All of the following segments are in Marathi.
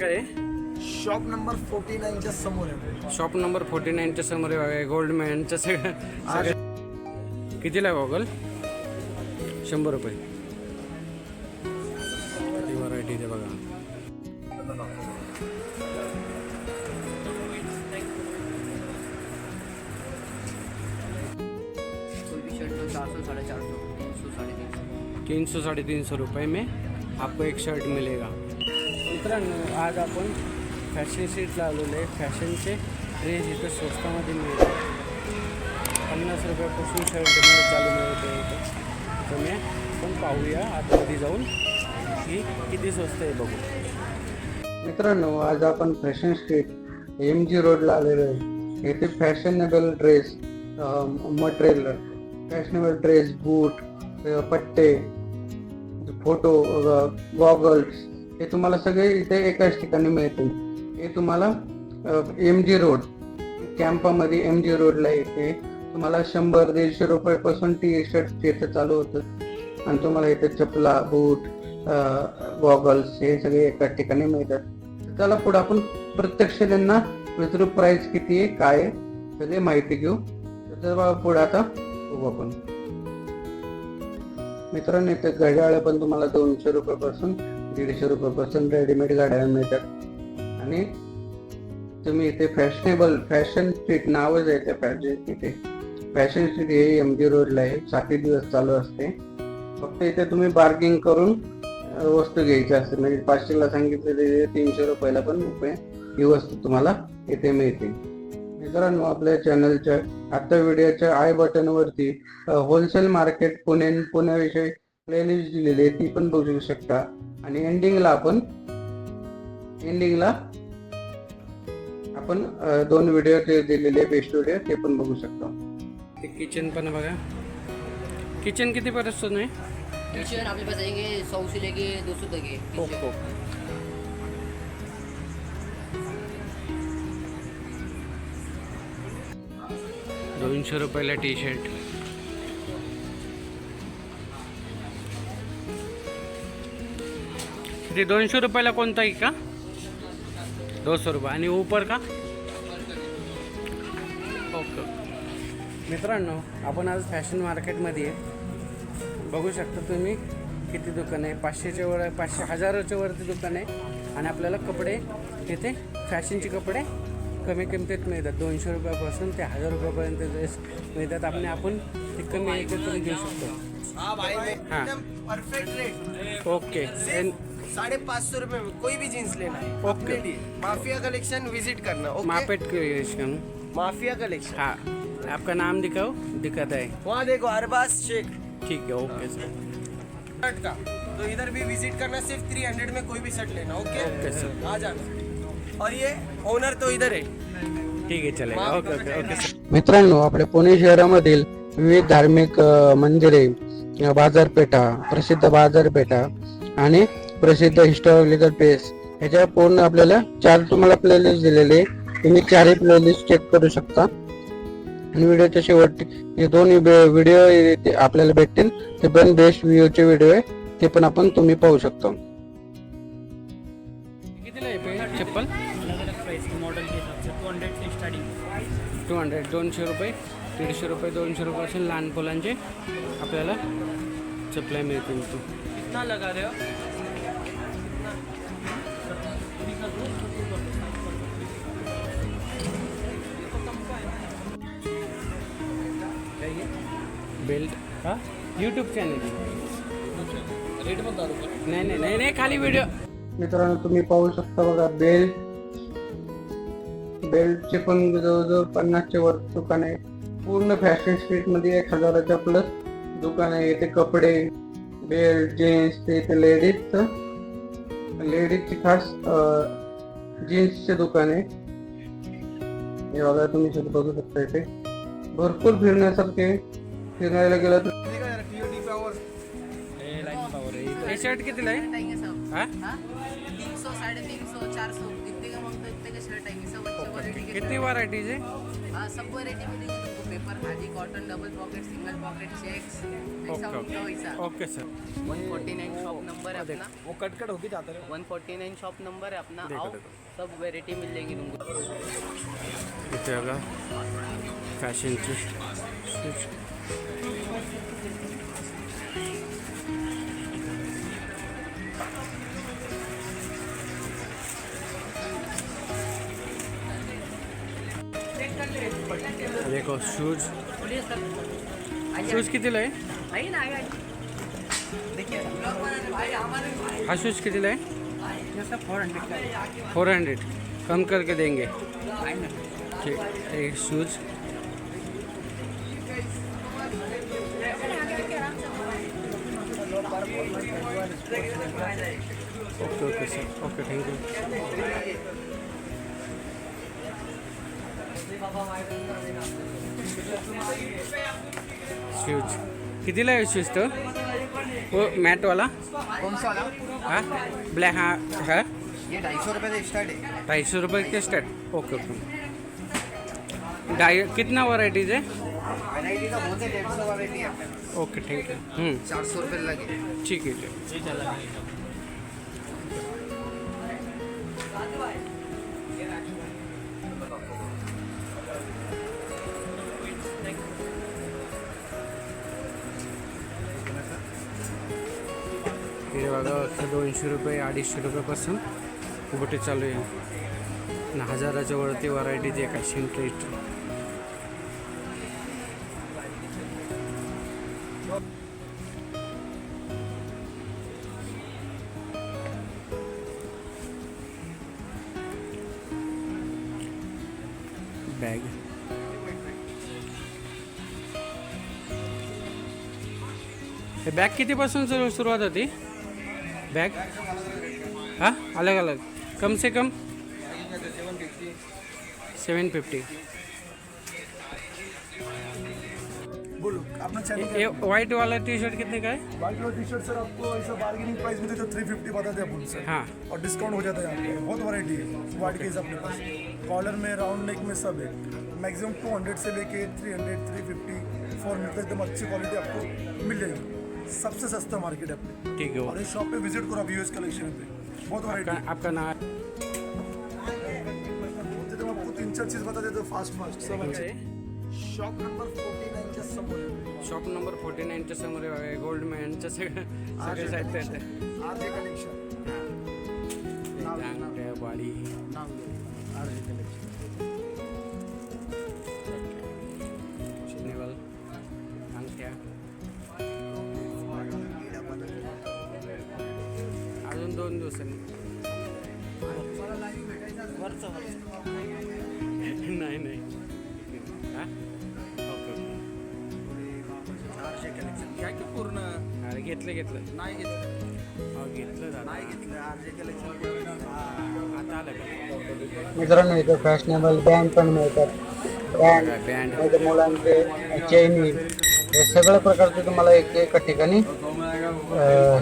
काय? शॉप नंबर फोर्टी नाईनच्या समोर आहे. शॉप नंबर फोर्टी नाईनच्या समोर आहे गोल्ड मॅनचं सगळं सगळं कितीला आहे गॉगल शंभर रुपये. किती व्हरायटी ते बघा. शर्ट तो चार सौ साढ़े चार सौ तीन सौ साढ़े तीन सौ। तीन सौ साढ़े तीन सौ रुपये में आपको एक शर्ट मिलेगा। मित्रांनो आज आपण फॅशन स्ट्रीटला आलेलो आहे. फॅशनचे ड्रेस इथं स्वस्तामध्ये मिळतात पन्नास रुपयापासून शर्ट मिळत चालू मिळते इथं. तर मी पण पाहूया आतमध्ये जाऊन की किती स्वस्त आहे बघू. मित्रांनो आज आपण फॅशन स्ट्रीट एम जी रोडला आलेलो आहे. येथे fashionable dress material fashionable dress boot पट्टे फोटो गॉगल्स हे तुम्हाला सगळे इथे एकाच ठिकाणी मिळतील. हे तुम्हाला एम जी रोड कॅम्पामध्ये एम जी रोडला येते. तुम्हाला शंभर दीडशे रुपयापासून टी शर्ट इथं चालू होतं. आणि तुम्हाला इथे चपला बूट गॉगल्स हे सगळे एकाच ठिकाणी मिळतात. त्याला पुढे आपण प्रत्यक्ष त्यांना विचारू प्राइस किती आहे काय आहे सगळे माहिती घेऊ. तर पुढे आता बघू आपण. मित्रांनो इथे घड्याळ पण तुम्हाला दोनशे रुपयापासून दीडशे रुपयापासून रेडीमेड घड्याळ मिळतात. आणि तुम्ही इथे फॅशनेबल फॅशन स्ट्रीट नावच आहे त्या फॅशन इथे फॅशन स्ट्रीट हे एम जी रोडला आहे. सातही दिवस चालू असते. फक्त इथे तुम्ही बार्गिंग करून वस्तू घ्यायची असते म्हणजे पाचशेला सांगितले तीनशे रुपयाला पण रुपये ही वस्तू तुम्हाला इथे मिळते मित्रांनो आपल्या चॅनलच्या आता व्हिडिओच्या आय बटन वरती होलसेल मार्केट पुणे पुण्याविषयी प्लेलिस्ट दिलेली आहे ती पण बघू शकता. आणि एंडिंगला आपण एंडिंगला आपण दोन व्हिडिओ ते दिलेले बेस्ट व्हिडिओ ते पण बघू शकता. ते किचन पण बघा. किचन किती पर्यंत आपके पास आएंगे सौ से लेके दो सौ तक है दोनशे रुपयाला टी शर्ट ते दोनशे रुपयाला कोणताही का? दोनशे रुपये. आणि ऊपर का? ओके. मित्रांनो आपण आज फॅशन मार्केटमध्ये आहे. बघू शकता तुम्ही किती दुकान आहे. पाचशेच्या वर पाचशे हजाराच्या वरती दुकान आहे. आणि आपल्याला कपडे तिथे फॅशनचे कपडे कमी किमतीत मिळतात. दोनशे रुपयापासून ते हज़ार रुपयापर्यंत ड्रेस मिळतात. आपण आपण ते कमी याच्यातून घेऊ शकतो. हाँ हाँ। ओके एन- साढ़े पाँच सौ रुपए में कोई भी जीन्स लेना है. ओके। माफिया कलेक्शन विज़िट करना ओके मापेट क्रिएशन माफिया कलेक्शन हाँ. आपका नाम दिखाओ? दिक्कत है. वहाँ देखो अरबाज शेख. ठीक है ओके सर का. तो इधर भी विज़िट करना सिर्फ़ थ्री हंड्रेड में कोई भी शर्ट लेना ओके ओके सर आ जाना. और ये ओनर तो इधर है। ठीक आहे चलेगा। ओके ओके ओके सर मित्रांनो आपल्या पुणे शहरामधील विविध धार्मिक अ, मंदिरे बाजारपेठा प्रसिद्ध बाजारपेठा आणि प्रसिद्ध हिस्टॉरिकल प्लेस ह्याच्या पूर्ण आपल्याला चार तुम्हाला प्लेलिस्ट दिलेले आहे. तुम्ही चारही प्लेलिस्ट चेक करू शकता. आणि व्हिडिओच्या शेवट हे दोन व्हिडिओ आपल्याला भेटतील ते पण बेस्ट व्ह्यूचे व्हिडिओ आहे. ते पण आपण तुम्ही पाहू शकता. कितीला आहे? पे चप्पल? मॉडल के हिसाब से टू हंड्रेड से स्टार्टिंग टू हंड्रेड दोनशे रुपये दीडशे रुपये दोनशे रुपयापासून लहान मुलांचे आपल्याला चपल्या मिळतील तू कितना लगा रहे हो? बेल्ट हा? यूट्यूब चॅनल रेट नाही नाही नाही खाली व्हिडिओ मित्रांनो तुम्ही पाहू शकता बघा बेल्ट बेल्टचे पण जवळजवळ पन्नासच्या वर दुकान आहे. पूर्ण फॅशन स्ट्रीटमध्ये एक हजाराच्या प्लस दुकान आहे. इथे कपडे बेल्ट जीन्स ते इथे लेडीजचं लेडीजची खास जीन्सचे दुकान आहे. हे बघा तुम्ही सगळं बघू शकता इथे. भरपूर फिरण्यासारखे फिरायला गेलं तर हे शर्ट कितीला आहे? हाँ तीन सौ साढ़े तीन सौ चार सौ जितने का मांगते हो उतने का शर्ट आएंगे सब अच्छे क्वालिटी के किती व्हरायटीज आहे हाँ सब वैरायटी मिलेगी तुमको पेपर हाजी cotton double pocket single pocket checks जैसा ओके उनका ओके वैसा ओके सर 149 शॉप नंबर है अपना। वो कट कट होके जाता है। 149 शॉप नंबर है अपना। देखो, आओ देखो। सब वेरायटी मिल जाएगी तुमको। इथे बघा देखो शूज़? शूज़ कितीला आहे हा, शूज़ कितीला आहे फोर हंड्रेड कम करके देंगे। ठीक shoes. Okay okay sir okay thank you shoes कितीला आहे शूज़ तो? वो मॅटवाला कौन सा वाला हा? ब्लॅक हा? हा? ये ढाई सौ रुपये से स्टार्ट है ढाई सौ रुपये के स्टार्ट ओके ओके ढाई कितना वराइटीज है वैरायटी का बहुत है डेढ़ सौ वैरायटी है ओके थैंक यू चार सौ रुपये लगे। ठीक है ठीक हे दोनशे रुपये अडीचशे रुपयापासून गोटे चालू आहे. आणि हजाराच्या वरती व्हरायटीज आहे काय इंटरेस्ट बॅग हे बॅग कितीपासून सुरुवात होती? बॅग? हाँ अलग अलग। कम से कम सेवन फिफ्टी। ये वाइट वाला टी शर्ट कितने का है? बाकी वो टी शर्ट सर आपको ऐसा बार्गेनिंग प्राइस में तो थ्री फिफ्टी बताते हैं सर हाँ। और डिस्काउंट हो जाता है यहाँ पे। बहुत वैरायटी है वाइट के अपने पास कॉलर में राउंड नेक में सब है। मैक्सिमम टू हंड्रेड से लेके three hundred three fifty four hundred एकदम अच्छी क्वालिटी आपको मिल जाएगी सबसे सस्ता मार्केट है अपने। ठीक है और इस शॉप पे विज़िट करो यूएस कलेक्शन पे। बहुत वैरायटी आपका नाम? आपको तीन चार चीज़ बता देते फास्ट फास्ट सब अच्छे शॉप नंबर फोर्टी नाईनच्या समोर। शॉप नंबर फोर्टी नाईनच्या समोर गोल्ड मॅनच्या सगळं साहित्य येते आर जे कलेक्शन बाडी नाव घे. आर जे कलेक्शन दोन दिवसांनी नाही नाही. हा? Okay okay. R J collection घ्या की पूर्ण? अरे घेतलं घेतलं. नाही घेतलं. हो घेतलं दादा. नाही घेतलं कलेक्शन आता आलं का? मित्रांनो इथं फॅशनेबल बँड पण मिळतात. बँड बँड मुलांचे चैनी हे सगळ्या प्रकारचे तुम्हाला एक एका ठिकाणी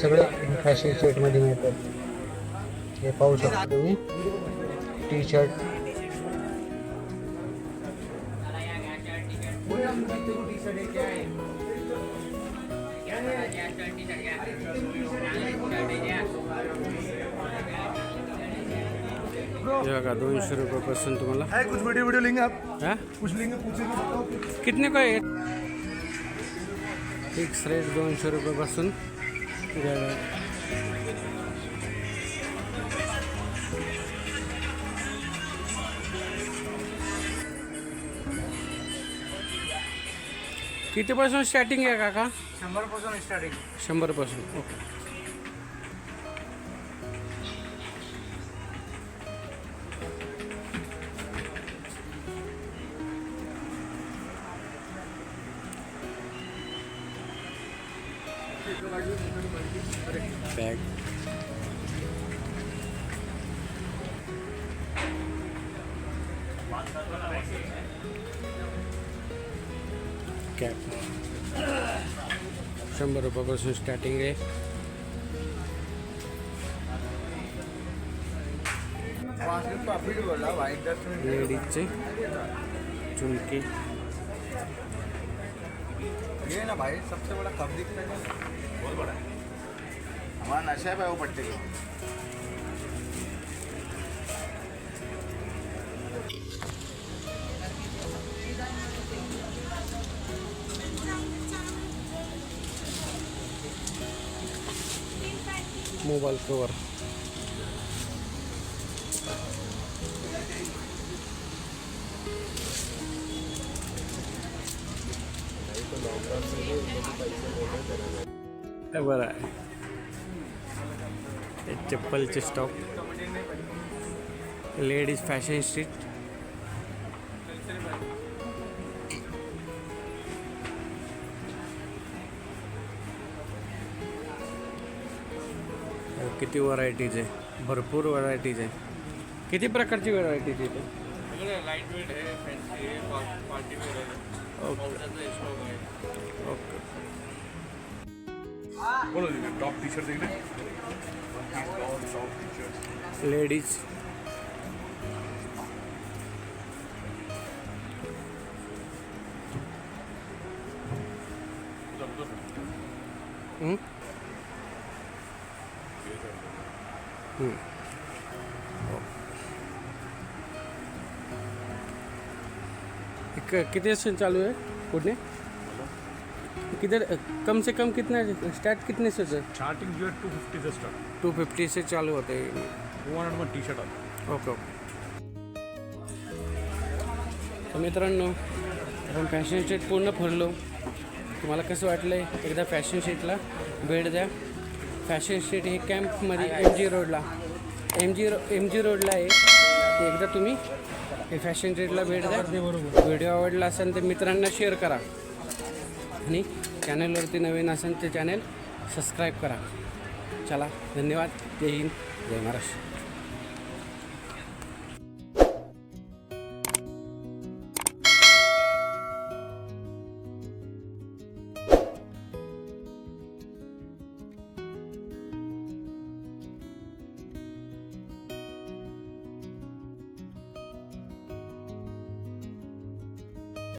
सगळे फॅशन सेटमध्ये मिळतात. हे पाहू शकता. तुम्ही टी शर्ट हे बघा दोनशे रुपयापासून तुम्हाला. है कुछ वीडियो वीडियो लेंगे आप? हा? कुछ लेंगे पूछेंगे बताओ कितने का आहे फिक्स रेट दोनशे रुपयापासून. कितीपासून स्टार्टिंग आहे काका? शंभरपासून स्टार्टिंग शंभरपासून ओके. कॅप शंभर रुपयापासून स्टार्टिंग आहे लेडीजचे झुमके ये ना भाई, सबसे बड़ा कप दिख रहा है? बहुत बड़ा है। हमारा नशा है भाई, वो पट्टे का मोबाईल कवर। हे बरं आहे हे चप्पलचे स्टॉक लेडीज फॅशन स्ट्रीट किती व्हरायटीज आहे भरपूर व्हरायटीज आहे किती प्रकारची व्हरायटीज आहे वेट पार्टी है ओके ओके बोलो top T shirt ladies hmm? क- कितने से चालू है पुणे किधर कम से कम कितना स्टार्ट कितने से सर स्टार्टिंग जो है टू फिफ्टी से स्टार्ट टू फिफ्टी से चालू होते. हैं टू हंड्रेड टी शर्ट आता ओके ओके तर मित्रांनो आपण फॅशन स्ट्रीट पूर्ण फिरलो तुम्हाला कसं वाटलं आहे एकदा फॅशन स्ट्रीटला भेट द्या. फॅशन स्ट्रीट हे कॅम्पमध्ये एम जी रोडला. M G row M G रोडला आहे. एकदा तुम्ही हे फॅशन स्ट्रीटला भेट द्या. व्हिडिओ आवडला असेल तर मित्रांना शेअर करा. आणि चॅनलवरती नवीन असेल ते चॅनल सबस्क्राईब करा. चला धन्यवाद. जय हिंद. जय महाराष्ट्र.